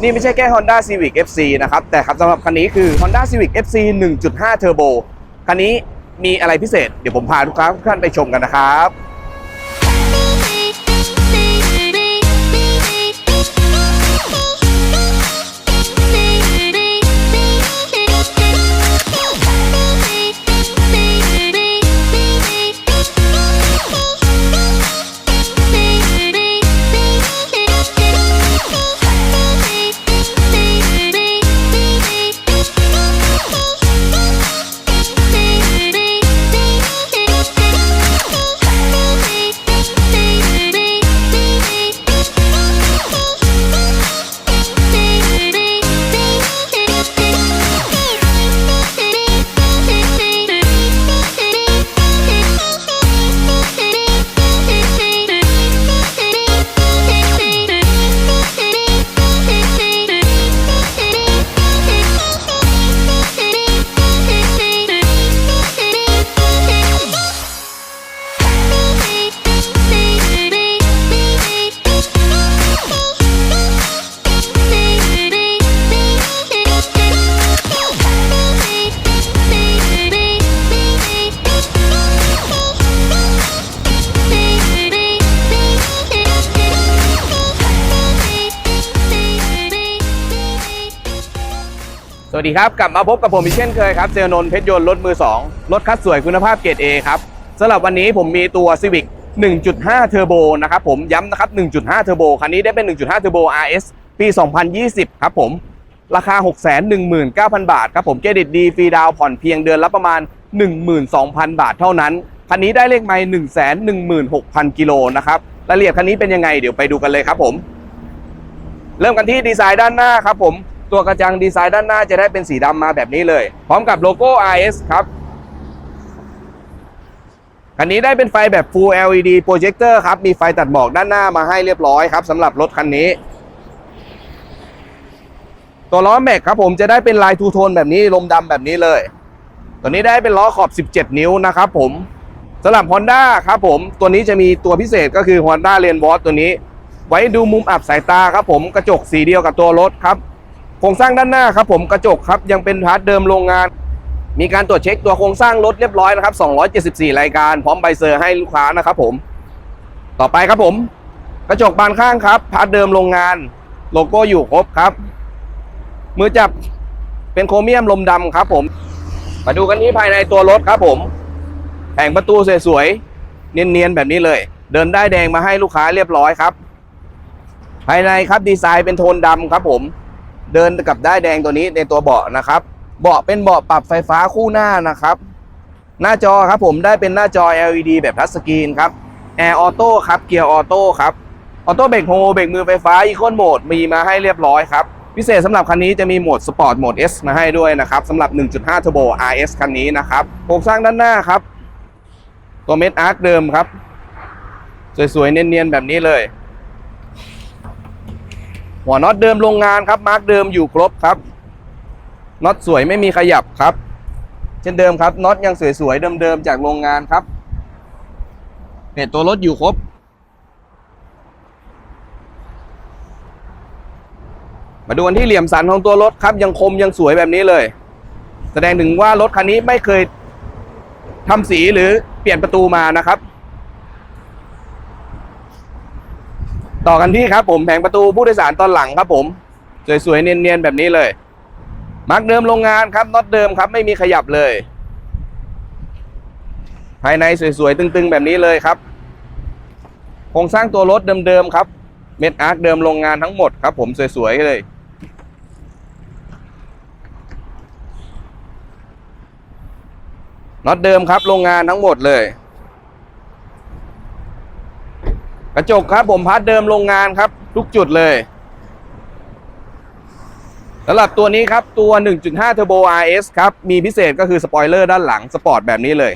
นี่ไม่ใช่แค่ Honda Civic FC นะครับ แต่ครับสำหรับคันนี้คือ Honda Civic FC 1.5 Turbo คันนี้มีอะไรพิเศษ เดี๋ยวผมพาทุกท่านไปชมกันนะครับ วัสดีครับ กลับมาพบกับผมอีกเช่นเคยครับเซลนนท์เพชรยนต์รถมือ 2 รถคัดสวยคุณภาพเกรด A ครับสำหรับวันนี้ผมมีตัว Civic 1.5 Turbo นะครับผมย้ำนะครับ 1.5 Turbo คันนี้ได้เป็น 1.5 Turbo RS ปี 2020 ครับผมราคา 619,000 บาทครับผมเครดิตดีฟรีดาวผ่อนเพียงเดือนละประมาณ 12,000 บาทเท่านั้น คันนี้ได้เลขไมล์116,000 กิโลนะครับรายละเอียดคันนี้เป็นยังไงเดี๋ยวไปดูกันเลยครับผม เริ่มกันที่ดีไซน์ด้านหน้าครับผม ตัวกระจังดีไซน์ด้านหน้าจะได้เป็นสีดำมาแบบนี้เลย พร้อมกับโลโก้ RS ครับคันนี้ได้เป็นไฟแบบ Full LED Projector ครับ มีไฟตัดหมอกด้านหน้ามาให้เรียบร้อยครับสำหรับรถคันนี้ ตัวล้อแม็กครับผมจะได้เป็นลายทูโทนแบบนี้ลมดำแบบนี้เลย ตัวนี้ได้เป็นล้อขอบ 17 นิ้วนะครับผมสำหรับ Honda ครับผม ตัวนี้จะมีตัวพิเศษก็คือ Honda r a i n w a t ตัวนี้ ไว้ดูมุมอับสายตาครับผมกระจกสีเดียวกับตัวรถครับ โครงสร้างด้านหน้าครับผมกระจกครับยังเป็นพาร์ทเดิมโรงงาน มีการตรวจเช็คตัวโครงสร้างรถเรียบร้อยนะครับ274 รายการ พร้อมใบเซอร์ให้ลูกค้านะครับผมต่อไปครับผม กระจกบานข้างครับพาร์ทเดิมโรงงาน โลโก้อยู่ครบครับ มือจับเป็นโครเมียมลมดำครับผม มาดูกันที่ภายในตัวรถครับผมแผงประตูสวยๆเนียนๆแบบนี้เลย เดินได้แดงมาให้ลูกค้าเรียบร้อยครับ ภายในครับดีไซน์เป็นโทนดำครับผม เดินกับได้แดงตัวนี้ในตัวเบาะนะครับ เบาะเป็นเบาะปรับไฟฟ้าคู่หน้านะครับ หน้าจอครับผมได้เป็นหน้าจอ LED แบบทัชสกรีนครับแอร์ออโต้ครับเกียร์ออโต้ครับออโต้เบรกโฮเบรกมือไฟฟ้าอีโคนโหมดมีมาให้เรียบร้อยครับ พิเศษสำหรับคันนี้จะมีโหมดสปอร์ตโหมด S มาให้ด้วยนะครับสำหรับ 1.5 Turbo RS คันนี้นะครับโครงสร้างด้านหน้าครับ ตัวเม็ดอาร์คเดิมครับ สวยๆ เนียนๆ แบบนี้เลย หัวน็อตเดิมโรงงานครับมาร์กเดิมอยู่ครบครับน็อตสวยไม่มีขยับครับ เช่นเดิมครับน็อตยังสวยๆเดิมๆจากโรงงานครับเพจตัวรถอยู่ครบ มาดูกันที่เหลี่ยมสันของตัวรถครับ ยังคมยังสวยแบบนี้เลย แสดงถึงว่ารถคันนี้ไม่เคยทำสีหรือเปลี่ยนประตูมานะครับ ต่อกันที่ครับผมแผงประตูผู้โดยสารตอนหลังครับผม สวยๆเนียนๆแบบนี้เลย มาร์กเดิมโรงงานครับน็อตเดิมครับไม่มีขยับเลย ภายในสวยๆตึงๆแบบนี้เลยครับโครงสร้างตัวรถเดิมๆครับ เม็ดอาร์คเดิมโรงงานทั้งหมดครับ ผมสวยๆเลย น็อตเดิมครับโรงงานทั้งหมดเลย กระจกครับผมพาร์ทเดิมโรงงานครับ ทุกจุดเลยสำหรับตัวนี้ครับ ตัว 1.5 Turbo RS ครับ มีพิเศษก็คือสปอยเลอร์ด้านหลังสปอร์ตแบบนี้เลย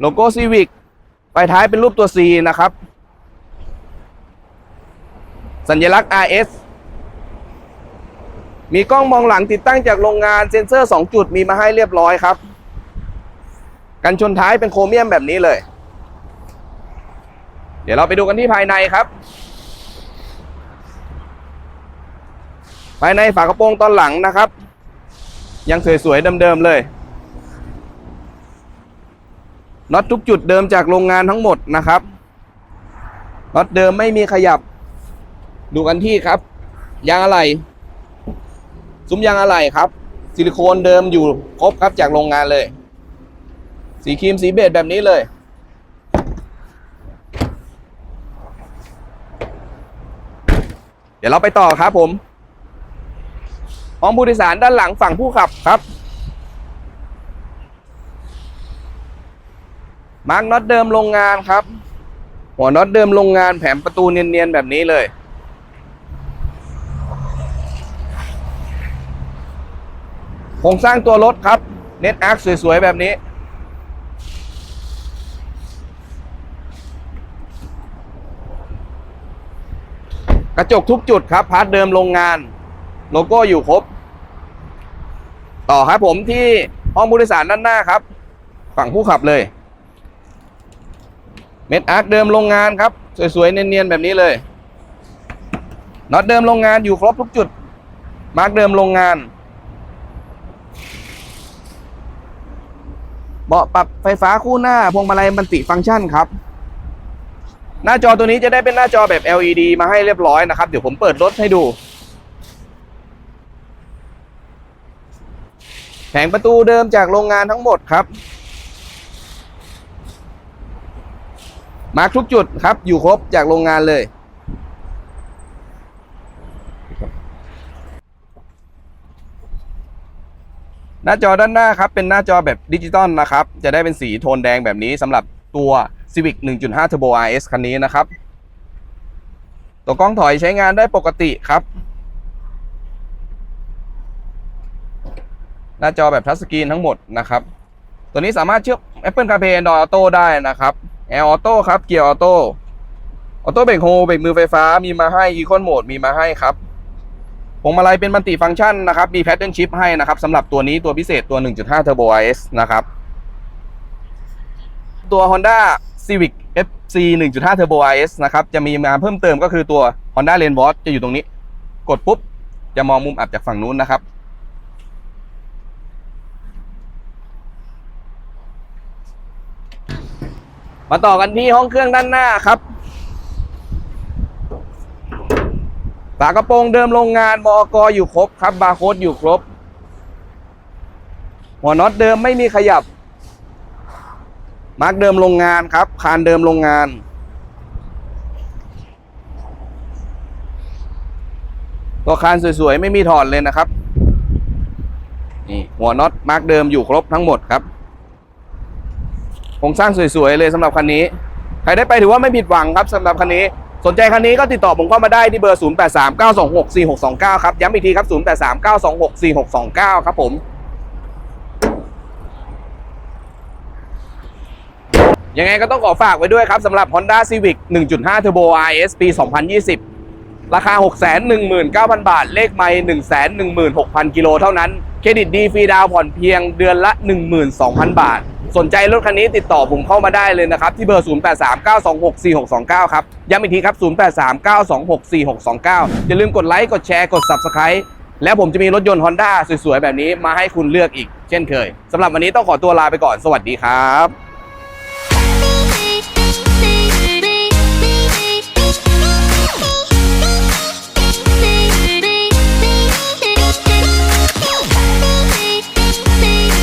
โลโก้ Civic ปลายท้ายเป็นรูปตัว C นะครับ สัญลักษณ์ RS มีกล้องมองหลังติดตั้งจากโรงงานเซ็นเซอร์ 2 จุดมีมาให้เรียบร้อยครับ กันชนท้ายเป็นโครเมียมแบบนี้เลย เดี๋ยวเราไปดูกันที่ภายในครับ ภายในฝากระโปรงตอนหลังนะครับ ยังสวยๆเดิมๆเลยน็อตทุกจุดเดิมจากโรงงานทั้งหมดนะครับน็อตเดิมไม่มีขยับ ดูกันที่ครับ ยางอะไหล่ซุ้มยางอะไหล่ครับ ซิลิโคนเดิมอยู่ครบครับจากโรงงานเลย สีครีมสีเบจแบบนี้เลย เดี๋ยวเราไปต่อครับผมห้องผู้โดยสารด้านหลังฝั่งผู้ขับครับ มาร์กน็อตเดิมโรงงานครับ หัวน็อตเดิมโรงงานแผงประตูเนียนๆแบบนี้เลย โครงสร้างตัวรถครับ เน็ตอาร์คสวยๆแบบนี้ กระจกทุกจุดครับพาร์ทเดิมโรงงาน โลโก้อยู่ครบ ต่อครับผมที่ห้องผู้โดยสารด้านหน้าครับ ฝั่งผู้ขับเลย เม็ดอาร์คเดิมโรงงานครับ สวยๆ เนียนๆ แบบนี้เลยน็อตเดิมโรงงานอยู่ครบทุกจุด มาร์กเดิมโรงงาน เบาะปรับไฟฟ้าคู่หน้าพวงมาลัยมันติฟังก์ชันครับ หน้าจอตัวนี้จะได้เป็นหน้าจอแบบ LED มาให้เรียบร้อยนะครับ เดี๋ยวผมเปิดรถให้ดู แผงประตูเดิมจากโรงงานทั้งหมดครับ มาร์กทุกจุดครับ อยู่ครบจากโรงงานเลย หน้าจอด้านหน้าครับ เป็นหน้าจอแบบดิจิตอลนะครับ จะได้เป็นสีโทนแดงแบบนี้สำหรับตัว Civic 1.5 Turbo RS คันนี้นะครับ ตัวกล้องถอยใช้งานได้ปกติครับ หน้าจอแบบทัชสกรีนทั้งหมดนะครับ ตัวนี้สามารถเชื่อม Apple CarPlay Android Auto ได้นะครับ Air Auto ครับ เกียร์ออโต้ออโต้เบรกโฮเบรกมือไฟฟ้ามีมาให้ Econ Mode มีมาให้ครับพวงมาลัยเป็นมัลติฟังก์ชันนะครับ มีแพทเทิร์นชิพให้นะครับสำหรับตัวนี้ตัวพิเศษตัว 1.5 Turbo IS นะครับ ตัว Honda Civic FC 1.5 Turbo IS นะครับ จะมีมาเพิ่มเติมก็คือตัว Honda l a n w a t จะอยู่ตรงนี้ กดปุ๊บ จะมองมุมอับจากฝั่งนู้นนะครับ มาต่อกันที่ห้องเครื่องด้านหน้าครับฝากระโปรงเดิมโรงงานมอกอยู่ครบครับ บาร์โค้ดอยู่ครบ หัวน็อตเดิมไม่มีขยับ มาร์กเดิมโรงงานครับ คานเดิมโรงงาน ตัวคานสวยๆ ไม่มีถอดเลยนะครับ นี่หัวน็อตมาร์กเดิมอยู่ครบทั้งหมดครับโครงสร้างสวยๆ เลยสำหรับคันนี้ ใครได้ไปถือว่าไม่ผิดหวังครับสำหรับคันนี้ สนใจคันนี้ก็ติดต่อผมเข้ามาได้ที่เบอร์ 0839264629 ครับ ย้ำอีกทีครับ 0839264629 ครับผม ยังไงก็ต้องขอฝากไว้ด้วยครับสำหรับ Honda Civic 1.5 Turbo RS ปี 2020 ราคา 619,000 บาท เลขไม่116,000 กิโลเท่านั้น เครดิตดีฟรีดาวผ่อนเพียงเดือนละ 12,000 บาท สนใจรถคันนี้ติดต่อผมเข้ามาได้เลยนะครับ ที่เบอร์ 0839264629 ครับ ย้ำอีกทีครับ 0839264629 อย่าลืมกดไลค์ กดแชร์ กด Subscribe และผมจะมีรถยนต์ Honda สวยๆ แบบนี้มาให้คุณเลือกอีกเช่นเคยสำหรับวันนี้ต้องขอตัวลาไปก่อนสวัสดีครับ